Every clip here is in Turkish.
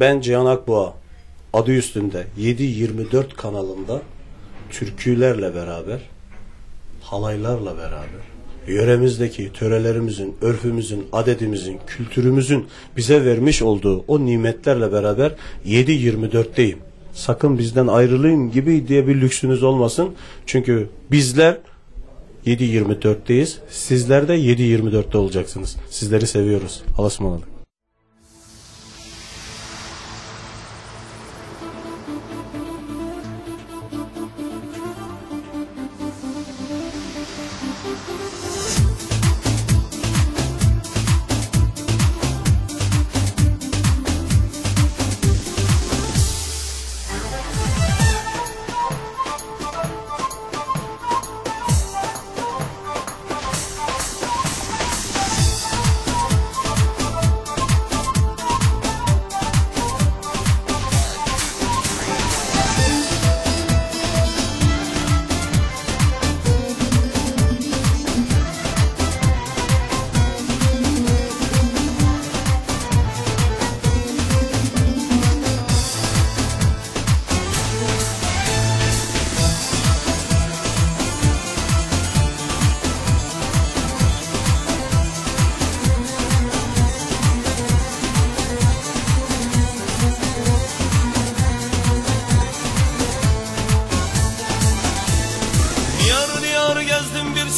Ben Cihan Akboğa adı üstünde 7-24 kanalında türkülerle beraber, halaylarla beraber, yöremizdeki törelerimizin, örfümüzün, adedimizin, kültürümüzün bize vermiş olduğu o nimetlerle beraber 7-24'teyim. Sakın bizden ayrılayım gibi diye bir lüksünüz olmasın. Çünkü bizler 7-24'teyiz. Sizler de 7-24'te olacaksınız. Sizleri seviyoruz. Allah'a ısmarladık.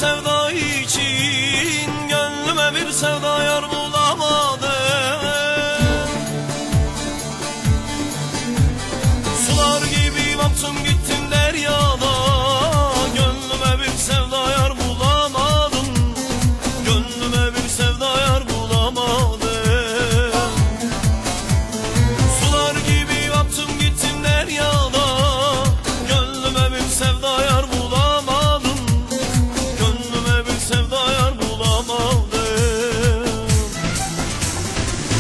Gezdim bir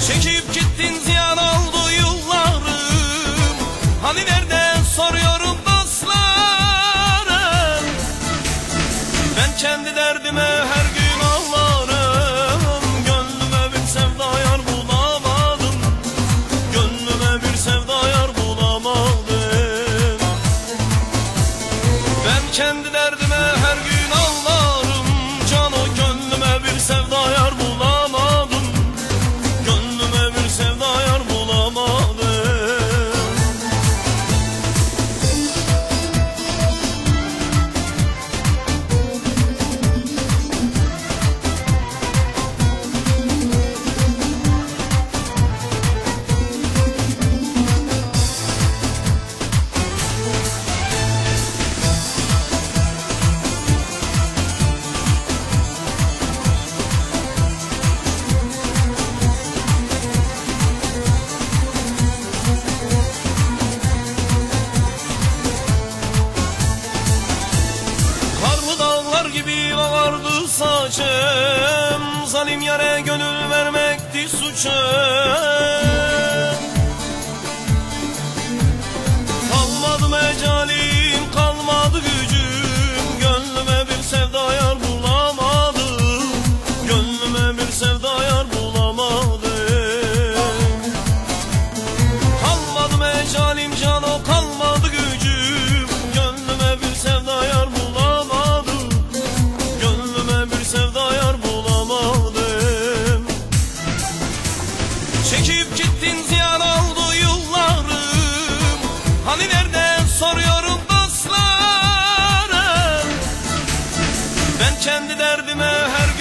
Çekip gittin ziyan oldu yıllarım. Hani nerede soruyorum dostlarım? Ben kendi derdime her gün ağlarım. Gönlüme bir sevda yar bulamadım. Gönlüme bir sevda yar bulamadım. Ben kendi derdime her gün amacım Zalim yere gönül vermekti suçum. Çekip gittin ziyan oldu yıllarım. Hani nereden soruyorum dostlara Ben kendi derdime her gün